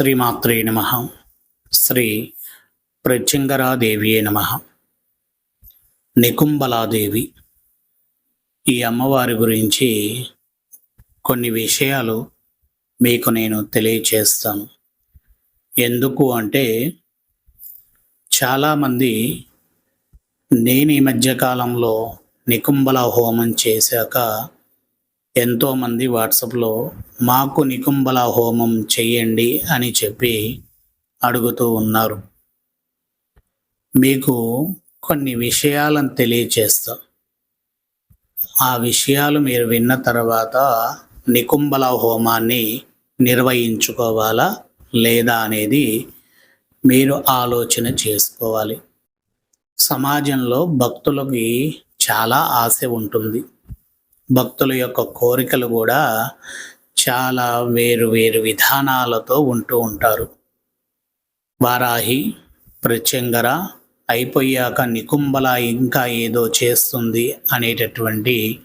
శ్రీమాత్రే నమ. శ్రీ ప్రత్యంగరాదేవియే నమ. నికుంబలాదేవి. ఈ అమ్మవారి గురించి కొన్ని విషయాలు మీకు నేను తెలియచేస్తాను. ఎందుకు అంటే చాలామంది నేను ఈ మధ్యకాలంలో నికుంబల హోమం చేశాక ఎంతోమంది వాట్సాప్లో మాకు నికుంబల హోమం చెయ్యండి అని చెప్పి అడుగుతూ ఉన్నారు. మీకు కొన్ని విషయాలను తెలియచేస్తా. ఆ విషయాలు మీరు విన్న తర్వాత నికుంబల హోమాన్ని నిర్వహించుకోవాలా లేదా అనేది మీరు ఆలోచన చేసుకోవాలి. సమాజంలో భక్తులకి చాలా ఆశ ఉంటుంది. భక్తుల యొక్క కోరికలు కూడా చాలా వేరు వేరు విధానాలతో ఉంటూ ఉంటారు. వారాహి ప్రత్యంగర అయిపోయాక నికుంబల ఇంకా ఏదో చేస్తుంది అనేటటువంటి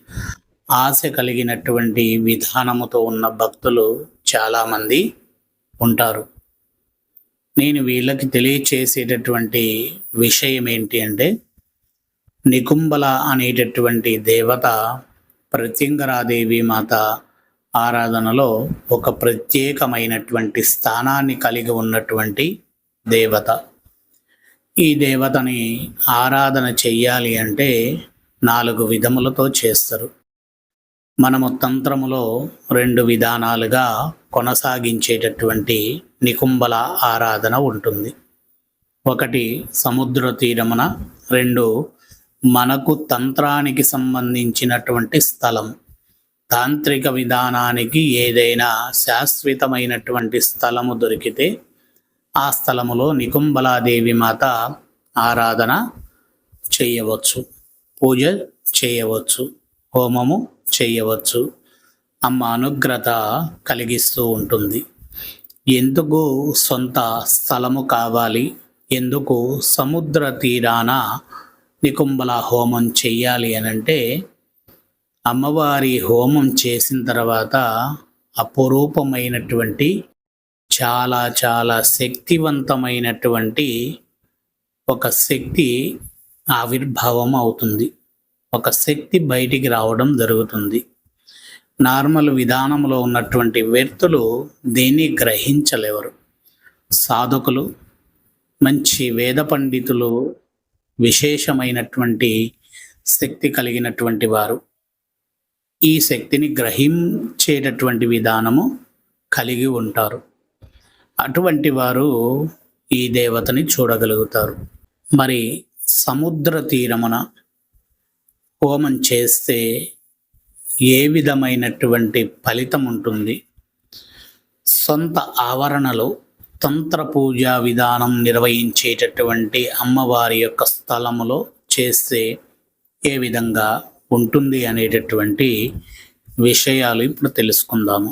ఆశ కలిగినటువంటి విధానముతో ఉన్న భక్తులు చాలామంది ఉంటారు. నేను వీళ్ళకి తెలియచేసేటటువంటి విషయం ఏంటి అంటే నికుంబల అనేటటువంటి దేవత ప్రత్యంగరాదేవి మాత ఆరాధనలో ఒక ప్రత్యేకమైనటువంటి స్థానాన్ని కలిగి ఉన్నటువంటి దేవత. ఈ దేవతని ఆరాధన చెయ్యాలి అంటే నాలుగు విధములతో చేస్తారు. మనము తంత్రములో రెండు విధానాలుగా కొనసాగించేటటువంటి నికుంబల ఆరాధన ఉంటుంది. ఒకటి సముద్ర తీరమున రెండు మనకు తంత్రానికి సంబంధించినటువంటి స్థలం తాంత్రిక విధానానికి ఏదైనా శాశ్వతమైనటువంటి స్థలము దొరికితే ఆ స్థలములో నికుంబలాదేవి మాత ఆరాధన చేయవచ్చు పూజ చేయవచ్చు హోమము చేయవచ్చు. అమ్మ అనుగ్రత కలిగిస్తూ ఉంటుంది. ఎందుకు సొంత స్థలము కావాలి? ఎందుకు సముద్ర తీరాన నికుంబల హోమం చెయ్యాలి అని అంటే అమ్మవారి హోమం చేసిన తర్వాత అపురూపమైనటువంటి చాలా చాలా శక్తివంతమైనటువంటి ఒక శక్తి ఆవిర్భావం అవుతుంది. ఒక శక్తి బయటికి రావడం జరుగుతుంది. నార్మల్ విధానంలో ఉన్నటువంటి వ్యక్తులు దీన్ని గ్రహించలేవరు సాధకులు మంచి వేద పండితులు విశేషమైనటువంటి శక్తి కలిగినటువంటి వారు. ఈ శక్తిని గ్రహించేటటువంటి విధానము కలిగి ఉంటారు. అటువంటి వారు ఈ దేవతని చూడగలుగుతారు. మరి సముద్ర తీరమున హోమం చేస్తే ఏ విధమైనటువంటి ఫలితం ఉంటుంది సొంత ఆవరణలో తంత్ర పూజా విధానం నిర్వహించేటటువంటి అమ్మవారి యొక్క స్థలములో చేస్తే ఏ విధంగా ఉంటుంది అనేటటువంటి విషయాలు ఇప్పుడు తెలుసుకుందాము.